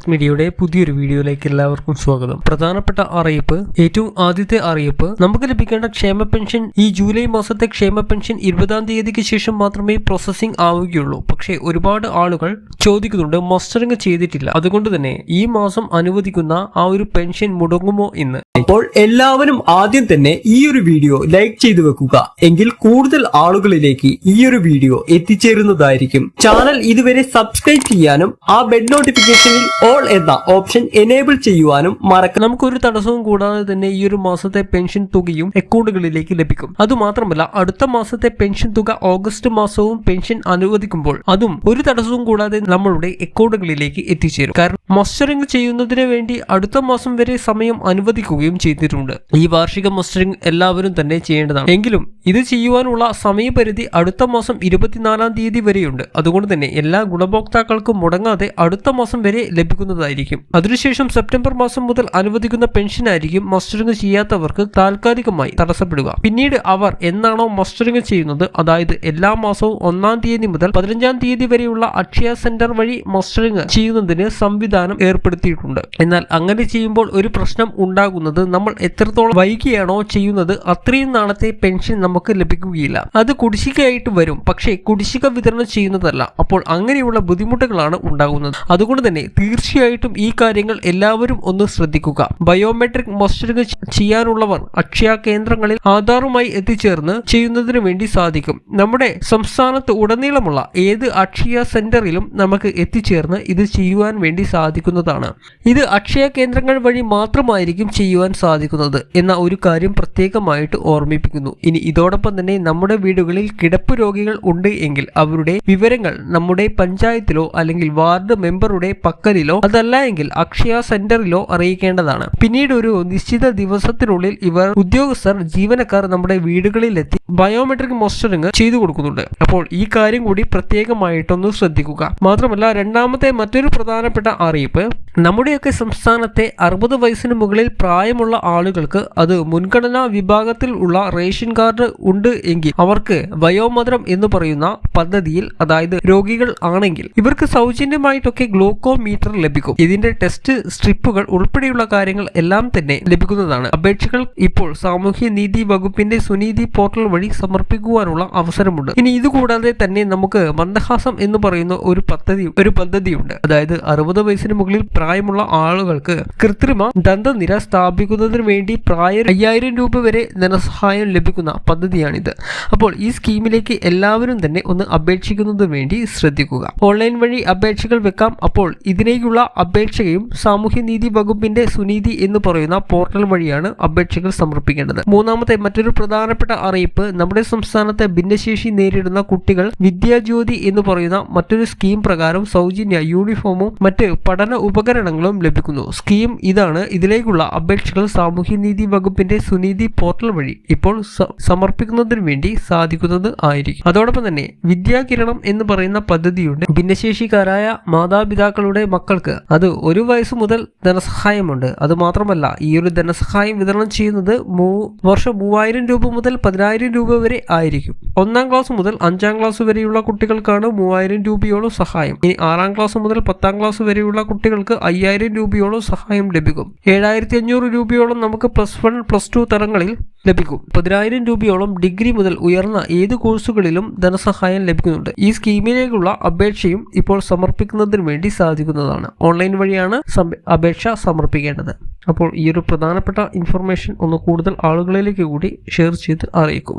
North മീഡിയയുടെ പുതിയൊരു വീഡിയോയിലേക്ക് എല്ലാവർക്കും സ്വാഗതം. പ്രധാനപ്പെട്ട അറിയിപ്പ് ഏറ്റവും ആദ്യത്തെ അറിയിപ്പ് നമുക്ക് ലഭിക്കേണ്ട ക്ഷേമ പെൻഷൻ ഈ ജൂലൈ മാസത്തെ ക്ഷേമ പെൻഷൻ ഇരുപതാം തീയതിക്ക് ശേഷം മാത്രമേ പ്രോസസ്സിംഗ് ആവുകയുള്ളൂ. പക്ഷേ ഒരുപാട് ആളുകൾ ചോദിക്കുന്നുണ്ട് മസ്റ്ററിംഗ് ചെയ്തിട്ടില്ല. അതുകൊണ്ട് തന്നെ ഈ മാസം അനുവദിക്കുന്ന ആ ഒരു പെൻഷൻ മുടങ്ങുമോ എന്ന്? അപ്പോൾ എല്ലാവരും ആദ്യം തന്നെ ഈ ഒരു വീഡിയോ ലൈക്ക് ചെയ്തു വെക്കുക. എങ്കിൽ കൂടുതൽ ആളുകളിലേക്ക് ഈ ഒരു വീഡിയോ എത്തിച്ചേരുന്നതായിരിക്കും. ചാനൽ ഇതുവരെ സബ്സ്ക്രൈബ് ചെയ്യാനും ആ ബെഡ് നോട്ടിഫിക്കേഷനിൽ ഓൾ എന്ന ഓപ്ഷൻ എനേബിൾ ചെയ്യുവാനും മറക്കണം. നമുക്കൊരു തടസ്സവും കൂടാതെ തന്നെ ഈ ഒരു മാസത്തെ പെൻഷൻ തുകയും അക്കൗണ്ടുകളിലേക്ക് ലഭിക്കും. അതുമാത്രമല്ല അടുത്ത മാസത്തെ പെൻഷൻ തുക ഓഗസ്റ്റ് മാസവും പെൻഷൻ അനുവദിക്കുമ്പോൾ അതും ഒരു തടസ്സവും കൂടാതെ നമ്മളുടെ അക്കൗണ്ടുകളിലേക്ക് എത്തിച്ചേരും. കാരണം മസ്റ്ററിംഗ് ചെയ്യുന്നതിന് വേണ്ടി അടുത്ത മാസം വരെ സമയം അനുവദിക്കുകയും ചെയ്തിട്ടുണ്ട്. ഈ വാർഷിക മസ്റ്ററിംഗ് എല്ലാവരും തന്നെ ചെയ്യേണ്ടതാണ്. എങ്കിലും ഇത് ചെയ്യുവാനുള്ള സമയപരിധി അടുത്ത മാസം ഇരുപത്തിനാലാം തീയതി വരെയുണ്ട്. അതുകൊണ്ട് തന്നെ എല്ലാ ഗുണഭോക്താക്കൾക്കും മുടങ്ങാതെ അടുത്ത മാസം വരെ ലഭിക്കുന്നതായിരിക്കും അതിനുശേഷം സെപ്റ്റംബർ മാസം മുതൽ അനുവദിക്കുന്ന പെൻഷൻ ആയിരിക്കും മസ്റ്ററിംഗ് ചെയ്യാത്തവർക്ക് താൽക്കാലികമായി തടസ്സപ്പെടുക. പിന്നീട് അവർ എന്നാണോ മസ്റ്ററിംഗ് ചെയ്യുന്നത് അതായത് എല്ലാ മാസവും ഒന്നാം തീയതി മുതൽ പതിനഞ്ചാം തീയതി വരെയുള്ള അക്ഷയ സെന്റർ വഴി മസ്റ്ററിംഗ് ചെയ്യുന്നതിന് സംവിധാനം ഏർപ്പെടുത്തിയിട്ടുണ്ട്. എന്നാൽ അങ്ങനെ ചെയ്യുമ്പോൾ ഒരു പ്രശ്നം ഉണ്ടാകുന്നത് നമ്മൾ എത്രത്തോളം വൈകിയാണോ ചെയ്യുന്നത് അത്രയും നാളത്തെ പെൻഷൻ നമുക്ക് ലഭിക്കുകയില്ല. അത് കുടിശ്ശികയായിട്ട് വരും പക്ഷേ കുടിശ്ശിക വിതരണം ചെയ്യുന്നതല്ല. അപ്പോൾ അങ്ങനെയുള്ള ബുദ്ധിമുട്ടുകളാണ് ഉണ്ടാകുന്നത്. അതുകൊണ്ട് തന്നെ തീർച്ചയായിട്ടും ഈ കാര്യങ്ങൾ എല്ലാവരും ഒന്ന് ശ്രദ്ധിക്കുക. ബയോമെട്രിക് മോസ്റ്ററിംഗ് ചെയ്യാനുള്ളവർ അക്ഷയ കേന്ദ്രങ്ങളിൽ ആധാറുമായി എത്തിച്ചേർന്ന് ചെയ്യുന്നതിന് വേണ്ടി സാധിക്കും. നമ്മുടെ സംസ്ഥാനത്ത് ഉടനീളമുള്ള ഏത് അക്ഷയ സെന്ററിലും നമുക്ക് എത്തിച്ചേർന്ന് ഇത് ചെയ്യുവാൻ വേണ്ടി സാധിക്കുന്നതാണ്. ഇത് അക്ഷയ കേന്ദ്രങ്ങൾ വഴി മാത്രമായിരിക്കും ചെയ്യുവാൻ സാധിക്കുന്നത് എന്ന ഒരു കാര്യം പ്രത്യേകമായിട്ട് ഓർമ്മിപ്പിക്കുന്നു. ഇനി ഇതോടൊപ്പം തന്നെ നമ്മുടെ വീടുകളിൽ കിടപ്പ് രോഗികൾ ഉണ്ട് എങ്കിൽ അവരുടെ വിവരങ്ങൾ നമ്മുടെ പഞ്ചായത്തിലോ അല്ലെങ്കിൽ വാർഡ് മെമ്പറുടെ പക്കലിലോ അതല്ല എങ്കിൽ അക്ഷയ സെന്ററിലോ അറിയിക്കേണ്ടതാണ്. പിന്നീട് ഒരു നിശ്ചിത ദിവസത്തിനുള്ളിൽ ഇവർ ഉദ്യോഗസ്ഥർ ജീവനക്കാർ നമ്മുടെ വീടുകളിലെത്തി ബയോമെട്രിക് മോസ്റ്ററിംഗ് ചെയ്തു കൊടുക്കുന്നുണ്ട്. അപ്പോൾ ഈ കാര്യം കൂടി പ്രത്യേകമായിട്ടൊന്ന് ശ്രദ്ധിക്കുക. മാത്രമല്ല രണ്ടാമത്തെ മറ്റൊരു പ്രധാനപ്പെട്ട അറിയിപ്പ് നമ്മുടെയൊക്കെ സംസ്ഥാനത്തെ അറുപത് വയസ്സിന് മുകളിൽ പ്രായമുള്ള ആളുകൾക്ക് അത് മുൻഗണനാ വിഭാഗത്തിൽ ഉള്ള റേഷൻ കാർഡ് ഉണ്ട് എങ്കിൽ അവർക്ക് വയോമധുരം എന്ന് പറയുന്ന പദ്ധതിയിൽ അതായത് രോഗികൾ ആണെങ്കിൽ ഇവർക്ക് സൗജന്യമായിട്ടൊക്കെ ഗ്ലൂക്കോമീറ്റർ ലഭിക്കും. ഇതിന്റെ ടെസ്റ്റ് സ്ട്രിപ്പുകൾ ഉൾപ്പെടെയുള്ള കാര്യങ്ങൾ എല്ലാം തന്നെ ലഭിക്കുന്നതാണ്. അപേക്ഷകൾ ഇപ്പോൾ സാമൂഹ്യ നീതി വകുപ്പിന്റെ സുനീതി പോർട്ടൽ വഴി സമർപ്പിക്കുവാനുള്ള അവസരമുണ്ട്. ഇനി ഇതുകൂടാതെ തന്നെ നമുക്ക് മന്ദഹാസം എന്ന് പറയുന്ന ഒരു പദ്ധതി ഒരു പദ്ധതിയുണ്ട്. അതായത് അറുപത് വയസ്സിന് മുകളിൽ പ്രായമുള്ള ആളുകൾക്ക് കൃത്രിമ ദന്തനിര സ്ഥാപിക്കുന്നതിന് വേണ്ടി പ്രായ അയ്യായിരം രൂപ വരെ ധനസഹായം ലഭിക്കുന്ന പദ്ധതിയാണിത്. അപ്പോൾ ഈ സ്കീമിലേക്ക് എല്ലാവരും തന്നെ ഒന്ന് അപേക്ഷിക്കുന്നതിന് വേണ്ടി ശ്രദ്ധിക്കുക. ഓൺലൈൻ വഴി അപേക്ഷകൾ വെക്കാം. അപ്പോൾ ഇതിലേക്കുള്ള അപേക്ഷയും സാമൂഹ്യനീതി വകുപ്പിന്റെ സുനീതി എന്ന് പറയുന്ന പോർട്ടൽ വഴിയാണ് അപേക്ഷകൾ സമർപ്പിക്കേണ്ടത്. മൂന്നാമത്തെ മറ്റൊരു പ്രധാനപ്പെട്ട അറിയിപ്പ് നമ്മുടെ സംസ്ഥാനത്തെ ഭിന്നശേഷി നേരിടുന്ന കുട്ടികൾ വിദ്യാജ്യോതി എന്ന് പറയുന്ന മറ്റൊരു സ്കീം പ്രകാരം സൗജന്യ യൂണിഫോമും മറ്റ് പഠന ഉപകരണങ്ങളും ലഭിക്കുന്നു. സ്കീം ഇതാണ് ഇതിലേക്കുള്ള അപേക്ഷകൾ സാമൂഹ്യനീതി വകുപ്പിന്റെ സുനീതി പോർട്ടൽ വഴി ഇപ്പോൾ സമർപ്പിക്കുന്നതിന് വേണ്ടി സാധിക്കുന്നത് ആയിരിക്കും. അതോടൊപ്പം തന്നെ വിദ്യാകിരണം എന്ന് പറയുന്ന പദ്ധതിയുണ്ട് ഭിന്നശേഷിക്കാരായ മാതാപിതാക്കളുടെ മക്കൾക്ക് അത് ഒരു വയസ്സ് മുതൽ ധനസഹായമുണ്ട്. അത് മാത്രമല്ല ഈ ഒരു ധനസഹായം വിതരണം ചെയ്യുന്നത് മൂ വർഷം മൂവായിരം രൂപ മുതൽ പതിനായിരം രൂപ വരെ ആയിരിക്കും. ഒന്നാം ക്ലാസ് മുതൽ അഞ്ചാം ക്ലാസ് വരെയുള്ള കുട്ടികൾക്കാണ് മൂവായിരം രൂപയോളം സഹായം. ഇനി ആറാം ക്ലാസ് മുതൽ പത്താം ക്ലാസ് വരെയുള്ള കുട്ടികൾക്ക് അയ്യായിരം രൂപയോളം സഹായം ലഭിക്കും. ഏഴായിരത്തി അഞ്ഞൂറ് രൂപയോളം നമുക്ക് പ്ലസ് വൺ പ്ലസ് ടു തലങ്ങളിൽ ലഭിക്കും. പതിനായിരം രൂപയോളം ഡിഗ്രി മുതൽ ഉയർന്ന ഏത് കോഴ്സുകളിലും ധനസഹായം ലഭിക്കുന്നുണ്ട്. ഈ സ്കീമിലേക്കുള്ള അപേക്ഷയും ഇപ്പോൾ സമർപ്പിക്കുന്നതിന് വേണ്ടി സാധിക്കുന്നതാണ്. ഓൺലൈൻ വഴിയാണ് അപേക്ഷ സമർപ്പിക്കേണ്ടത്. അപ്പോൾ ഈ ഒരു പ്രധാനപ്പെട്ട ഇൻഫർമേഷൻ ഒന്ന് കൂടുതൽ ആളുകളിലേക്ക് കൂടി ഷെയർ ചെയ്ത് അറിയിക്കുക